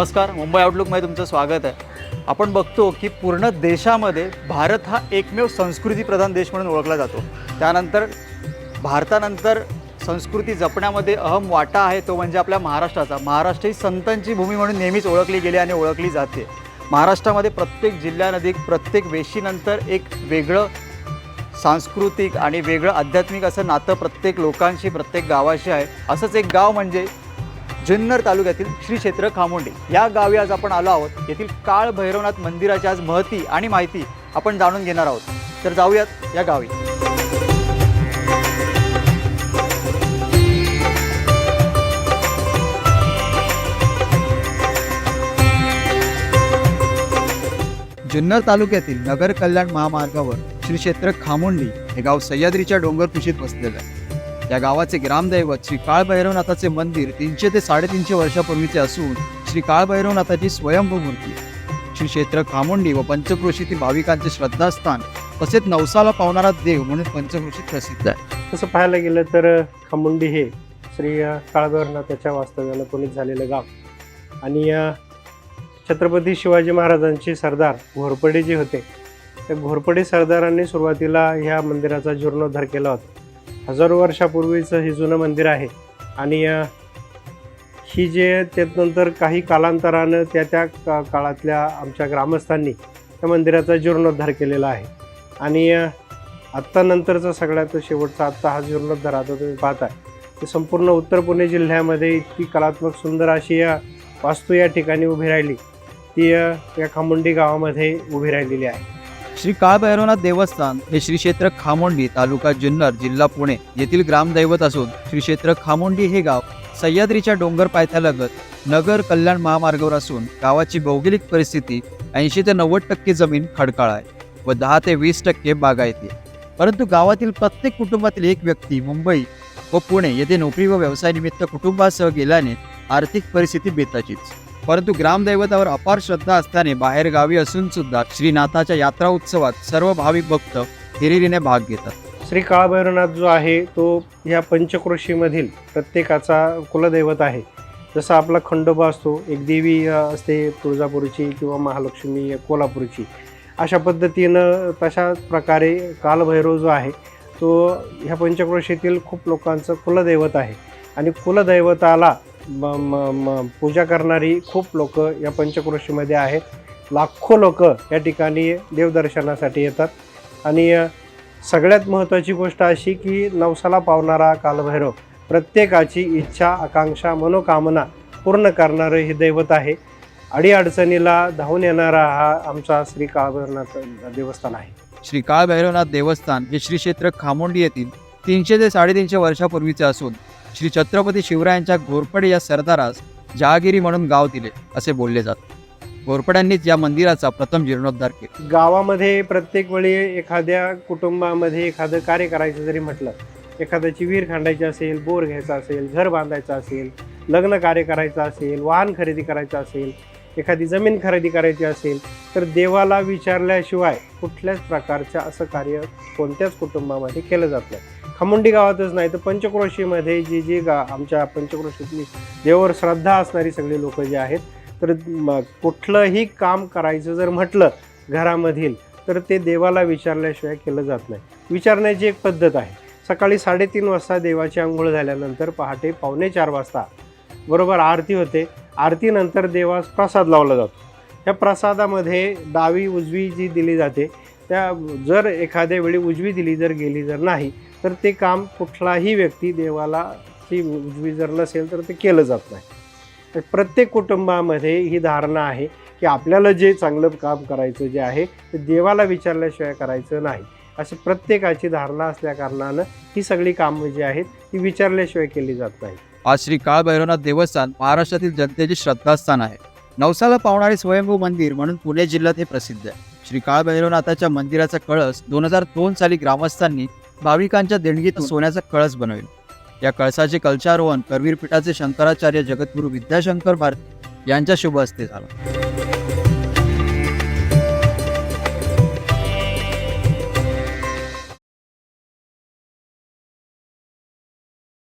नमस्कार मुंबई आउटलुकमध्ये तुमचं स्वागत आहे. आपण बघतो की पूर्ण देशामध्ये भारत हा एकमेव संस्कृतीप्रधान देश म्हणून ओळखला जातो. त्यानंतर भारतानंतर संस्कृती जपण्यामध्ये अहम वाटा आहे तो म्हणजे आपल्या महाराष्ट्राचा. महाराष्ट्र ही संतांची भूमी म्हणून नेहमीच ओळखली गेली आणि ओळखली जाते. महाराष्ट्रामध्ये प्रत्येक जिल्ह्यानदी प्रत्येक वेशीनंतर एक वेगळं सांस्कृतिक आणि वेगळं आध्यात्मिक असं नातं प्रत्येक लोकांशी प्रत्येक गावाशी आहे. असंच एक गाव म्हणजे जुन्नर तालुक्यातील श्री क्षेत्र खामोंडी. या गावी आज आपण आलो आहोत. येथील काळ भैरवनाथ मंदिराची आज महती आणि माहिती आपण जाणून घेणार आहोत. तर जाऊयात या गावी. जुन्नर तालुक्यातील नगर कल्याण महामार्गावर श्री क्षेत्र खामोंडी हे गाव सह्याद्रीच्या डोंगर कुशीत वसलेलं आहे. या गावाचे ग्रामदैवत श्री काळभैरवनाथाचे मंदिर तीनशे ते साडेतीनशे वर्षापूर्वीचे असून श्री काळभैरवनाथाची स्वयंभू मूर्ती श्री क्षेत्र खामोंडी व पंचक्रोशीतील भाविकांचे श्रद्धास्थान तसेच नवसाला पावणारा देव म्हणून पंचक्रोशीत प्रसिद्ध आहे. तसं पाहायला गेलं तर खामुंडी हे श्री काळभैरवनाथाच्या वास्तव्याला पुनीत झालेलं गाव. आणि छत्रपती शिवाजी महाराजांचे सरदार घोरपडे जे होते त्या घोरपडे सरदारांनी सुरुवातीला ह्या मंदिराचा जीर्णोद्धार केला होता. हजारो वर्षापूर्वीचं हे जुनं मंदिर आहे. आणि ही जे त्यानंतर काही कालांतरानं त्या त्या का काळातल्या आमच्या ग्रामस्थांनी त्या मंदिराचा जीर्णोद्धार केलेला आहे. आणि आत्तानंतरचा आत्ता नंतरचा सगळ्यात शेवटचा आत्ता हा जीर्णोद्धार आता तुम्ही पाहताय. ते संपूर्ण उत्तर पुणे जिल्ह्यामध्ये इतकी कलात्मक सुंदर अशी या वास्तू या ठिकाणी उभी राहिली. ती या खामुंडी गावामध्ये उभी राहिलेली आहे. श्री काळभैरवनाथ देवस्थान हे श्री क्षेत्र खामोंडी तालुका जुन्नर जिल्हा पुणे येथील ग्रामदैवत असून श्री क्षेत्र खामोंडी हे गाव सह्याद्रीच्या डोंगर पायथ्यालगत नगर कल्याण महामार्गावर असून गावाची भौगोलिक परिस्थिती ऐंशी ते नव्वद टक्के जमीन खडकाळ आहे व दहा ते वीस टक्के बागायती आहे परंतु गावातील प्रत्येक कुटुंबातील एक व्यक्ती मुंबई व पुणे येथे नोकरी व व्यवसायानिमित्त कुटुंबासह गेल्याने आर्थिक परिस्थिती बेताचीच. परंतु ग्रामदैवतावर अपार श्रद्धा असल्याने बाहेरगावी असून सुद्धा श्रीनाथाच्या यात्रा उत्सवात सर्व भाविक भक्त हिरिरीने भाग घेतात. श्री काळभैरवनाथ जो आहे तो ह्या पंचक्रोशीमधील प्रत्येकाचा कुलदैवत आहे. जसा आपला खंडोबा असतो एक देवी असते तुळजापूरची किंवा महालक्ष्मी कोल्हापूरची. अशा पद्धतीनं तशाच प्रकारे कालभैरव जो आहे तो ह्या पंचक्रोशीतील खूप लोकांचं कुलदैवत आहे. आणि कुलदैवताला म- म- म- पूजा करणारी खूप लोक या पंचक्रोशीमध्ये आहेत. लाखो लोक या ठिकाणी देवदर्शनासाठी येतात. आणि सगळ्यात महत्त्वाची गोष्ट अशी की नवसाला पावणारा कालभैरव प्रत्येकाची इच्छा आकांक्षा मनोकामना पूर्ण करणारं हे दैवत आहे. अडीअडचणीला धावून येणारा हा आमचा श्री काळभैरवनाथ देवस्थान आहे. श्री काळभैरवनाथ देवस्थान हे श्री क्षेत्र खामोंडी येथील तीनशे ते साडेतीनशे वर्षापूर्वीचे असून श्री छत्रपती शिवरायांच्या घोरपडे या सरदारास जहागिरी म्हणून गाव दिले असे बोलले जाते. घोरपड्यांनीच या मंदिराचा प्रथम जीर्णोद्धार केला. गावामध्ये प्रत्येक वेळी एखाद्या कुटुंबामध्ये एखादं कार्य करायचं जरी म्हटलं एखाद्याची विहीर खांडायची असेल बोर घ्यायचा असेल घर बांधायचं असेल लग्न कार्य करायचं असेल वाहन खरेदी करायचं असेल एखादी जमीन खरेदी करायची असेल तर देवाला विचारल्याशिवाय कुठल्याच प्रकारचं असं कार्य कोणत्याच कुटुंबामध्ये केलं जात नाही. खमुंडी गावातच नाही तर पंचक्रोशीमध्ये जी जी गा आमच्या पंचक्रोशीतली देवावर श्रद्धा असणारी सगळी लोक जे आहेत तर कुठलंही काम करायचं जर म्हटलं घरामधील तर ते देवाला विचारल्याशिवाय केलं जात नाही. विचारण्याची एक पद्धत आहे. सकाळी साडेतीन वाजता देवाची आंघोळ झाल्यानंतर पहाटे पावणे चार वाजता बरोबर आरती होते. आरतीनंतर देवास प्रसाद लावला जातो. ह्या प्रसादामध्ये डावी उजवी जी दिली जाते त्या जर एखाद्या वेळी उजवी दिली जर गेली जर नाही तर ते काम कुठलाही व्यक्ती देवाला ती उजवी जर नसेल तर ते केलं जात नाही. तर प्रत्येक कुटुंबामध्ये ही धारणा आहे की आपल्याला जे चांगलं काम करायचं जे आहे ते देवाला विचारल्याशिवाय करायचं नाही. अशी प्रत्येकाची धारणा असल्या कारणानं ही सगळी कामं जी आहेत ती विचारल्याशिवाय केली जात नाही आज श्री काळभैरवनाथ देवस्थान महाराष्ट्रातील जनतेचे श्रद्धास्थान आहे. नवसाला पावणारे स्वयंभू मंदिर म्हणून पुणे जिल्ह्यात हे प्रसिद्ध आहे. श्री काळभैरवनाथाच्या मंदिराचा कळस दोन हजार दोन साली ग्रामस्थांनी भाविकांच्या देणगीतून सोन्याचा कळस बनवेल. या कळसाचे कलशारोहण करवीर पीठाचे शंकराचार्य जगद्गुरू विद्याशंकर भारती यांच्या शुभ हस्ते झालं.